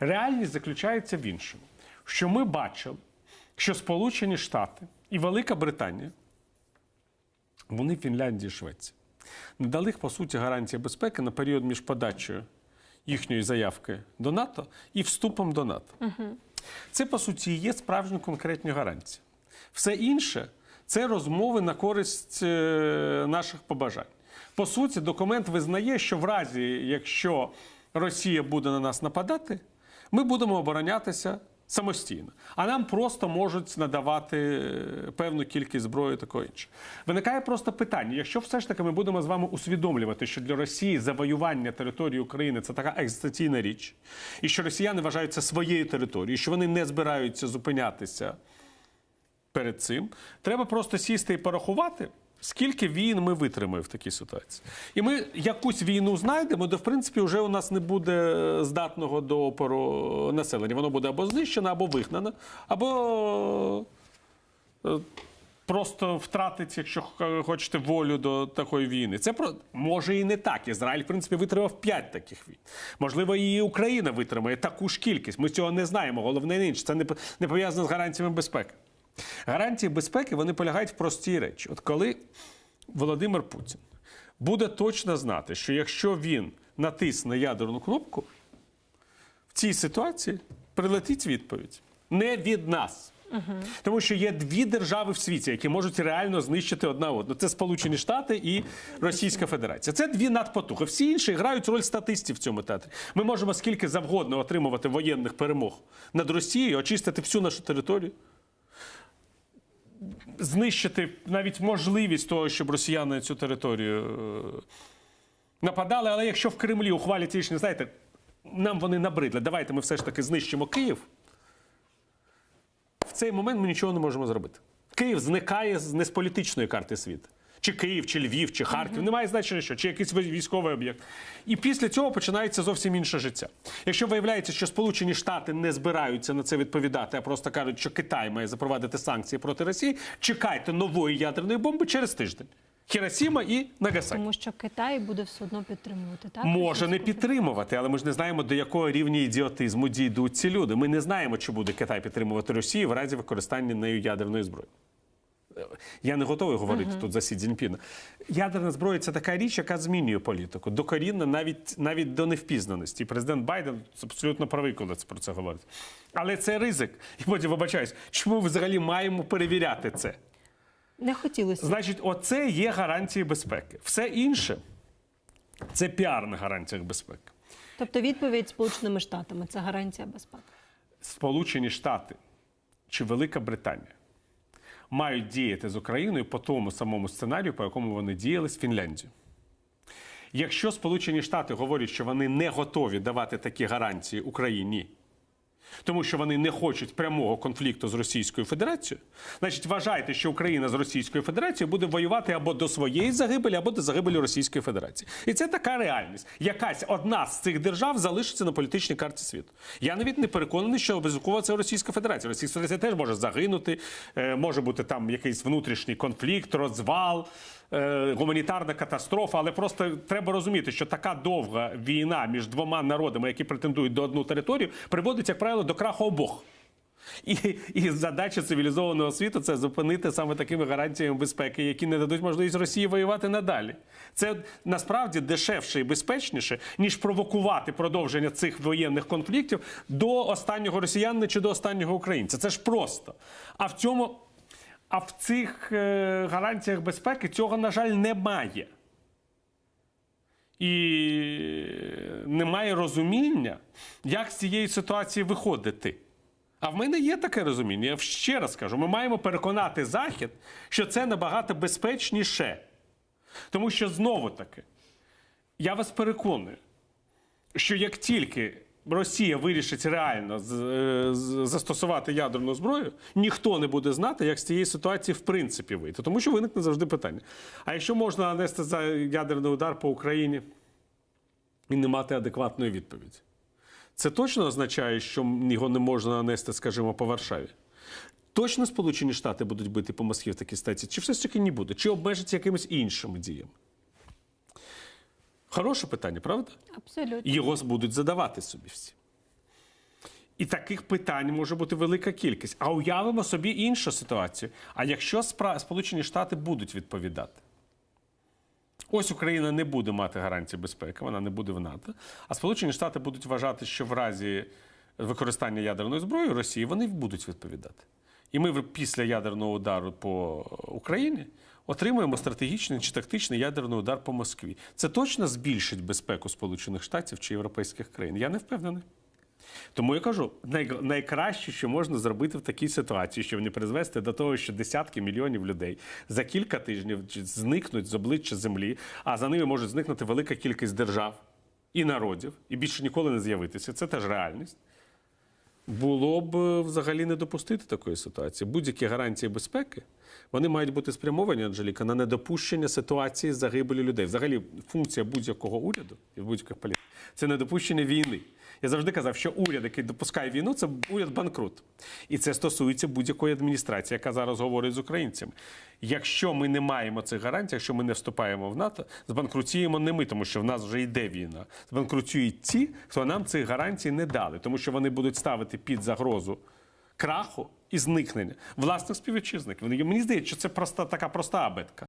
Реальність заключається в іншому, що ми бачили, що Сполучені Штати і Велика Британія, вони Фінляндії і Швеції, не дали, по суті, гарантії безпеки на період між подачею їхньої заявки до НАТО і вступом до НАТО. Це, по суті, є справжні конкретні гарантії. Все інше це розмови на користь е, наших побажань. По суті, документ визнає, що в разі, якщо Росія буде на нас нападати, ми будемо оборонятися самостійно. А нам просто можуть надавати е, певну кількість зброї такого інше. Виникає просто питання: якщо все ж таки ми будемо з вами усвідомлювати, що для Росії завоювання території України це така екзистенційна річ, і що росіяни вважають це своєю територією, що вони не збираються зупинятися перед цим. Треба просто сісти і порахувати. Скільки війн ми витримаємо в такій ситуації? І ми якусь війну знайдемо, де в принципі вже у нас не буде здатного до опору населення. Воно буде або знищено, або вигнано, або е, просто втратить, якщо хочете, волю до такої війни. Це про може і не так. Ізраїль, в принципі, витримав п'ять таких війн. Можливо, і Україна витримає таку ж кількість. Ми цього не знаємо. Головне не інше. Це не пов'язано з гарантіями безпеки. Гарантії безпеки вони полягають в простій речі. От коли Володимир Путін буде точно знати, що якщо він натисне ядерну кнопку, в цій ситуації прилетить відповідь не від нас. Тому що є дві держави в світі, які можуть реально знищити одна одну. Це Сполучені Штати і Російська Федерація. Це дві надпотуги. Всі інші грають роль статистів в цьому театрі. Ми можемо скільки завгодно отримувати воєнних перемог над Росією, очистити всю нашу територію знищити навіть можливість того, щоб росіяни цю територію е, нападали. Але якщо в Кремлі ухвалять рішення, знаєте, нам вони набридли, давайте ми все ж таки знищимо Київ. В цей момент ми нічого не можемо зробити. Київ зникає не з політичної карти світу. Чи Київ, чи Львів, чи Харків, немає значення що, чи якийсь військовий об'єкт. І після цього починається зовсім інше життя. Якщо виявляється, що Сполучені Штати не збираються на це відповідати, а просто кажуть, що Китай має запровадити санкції проти Росії, чекайте нової ядерної бомби через тиждень. Хіросіма і Нагасакі. Тому що Китай буде все одно підтримувати, так? Може не підтримувати, але ми ж не знаємо, до якого рівня ідіотизму дійдуть ці люди. Ми не знаємо, чи буде Китай підтримувати Росію в разі використання нею ядерної зброї. Я не готовий говорити тут за Сі Цзіньпіна. Ядерна зброя це така річ, яка змінює політику. Докорінно навіть навіть до невпізнаності. І президент Байден абсолютно правий, коли це про це говорить. Але це ризик. І потім вибачаюсь, чому взагалі маємо перевіряти це? Не хотілося. Значить, оце є гарантії безпеки. Все інше це піар на гарантіях безпеки. Тобто відповідь Сполученими Штатами це гарантія безпеки. Сполучені Штати чи Велика Британія мають діяти з Україною по тому самому сценарію, по якому вони діяли з Фінляндією. Якщо Сполучені Штати говорять, що вони не готові давати такі гарантії Україні, тому що вони не хочуть прямого конфлікту з Російською Федерацією, значить вважайте, що Україна з Російською Федерацією буде воювати або до своєї загибелі, або до загибелі Російської Федерації. І це така реальність. Якась одна з цих держав залишиться на політичній карті світу. Я навіть не переконаний, що обов'язково це Російська Федерація. Російська Федерація теж може загинути, е, може бути там якийсь внутрішній конфлікт, розвал. е, Гуманітарна катастрофа, але просто треба розуміти, що така довга війна між двома народами, які претендують до одну територію, приводить, як правило, до краху обох. І, і задача цивілізованого світу це зупинити саме такими гарантіями безпеки, які не дадуть можливість Росії воювати надалі. Це насправді дешевше і безпечніше, ніж провокувати продовження цих воєнних конфліктів до останнього росіянина чи до останнього українця. Це ж просто. А в цьому, а в цих е, гарантіях безпеки цього, на жаль, немає. І немає розуміння, як з цієї ситуації виходити. А в мене є таке розуміння. Я ще раз кажу: ми маємо переконати Захід, що це набагато безпечніше. Тому що знову таки, я вас переконую, що як тільки Росія вирішить реально е, застосувати ядерну зброю, ніхто не буде знати, як з цієї ситуації в принципі вийти. Тому що виникне завжди питання: а якщо можна нанести за ядерний удар по Україні і не мати адекватної відповіді? Це точно означає, що його не можна нанести, скажімо, по Варшаві. Точно Сполучені Штати будуть бити по Москві в такій стації? Чи все ж таки не буде? Чи обмежаться якимись іншими діями? Хороше питання, правда? Абсолютно. Його будуть задавати собі всі. І таких питань може бути велика кількість. А уявимо собі іншу ситуацію. А якщо Сполучені Штати будуть відповідати? Ось Україна не буде мати гарантії безпеки, вона не буде в НАТО. А Сполучені Штати будуть вважати, що в разі використання ядерної зброї Росії вони будуть відповідати. І ми після ядерного удару по Україні отримуємо стратегічний чи тактичний ядерний удар по Москві. Це точно збільшить безпеку Сполучених Штатів чи європейських країн. Я не впевнений. Тому я кажу, най- найкраще, що можна зробити в такій ситуації, щоб не призвести до того, що десятки мільйонів людей за кілька тижнів зникнуть з обличчя землі, а за ними може зникнути велика кількість держав і народів, і більше ніколи не з'явитися. Це теж реальність. Було б е, взагалі не допустити такої ситуації. Будь-які гарантії безпеки вони мають бути спрямовані, Анжеліка, на недопущення ситуації загибелі людей. Взагалі, функція будь-якого уряду і будь-яких політик це недопущення війни. Я завжди казав, що уряд, який допускає війну, це уряд банкрут. І це стосується будь-якої адміністрації, яка зараз говорить з українцями. Якщо ми не маємо цих гарантій, якщо ми не вступаємо в НАТО, збанкрутіємо не ми, тому що в нас вже йде війна. Збанкрутують ті, хто нам цих гарантій не дали, тому що вони будуть ставити під загрозу краху і зникнення власних співвітчизників. Мені здається, що це проста така проста абетка.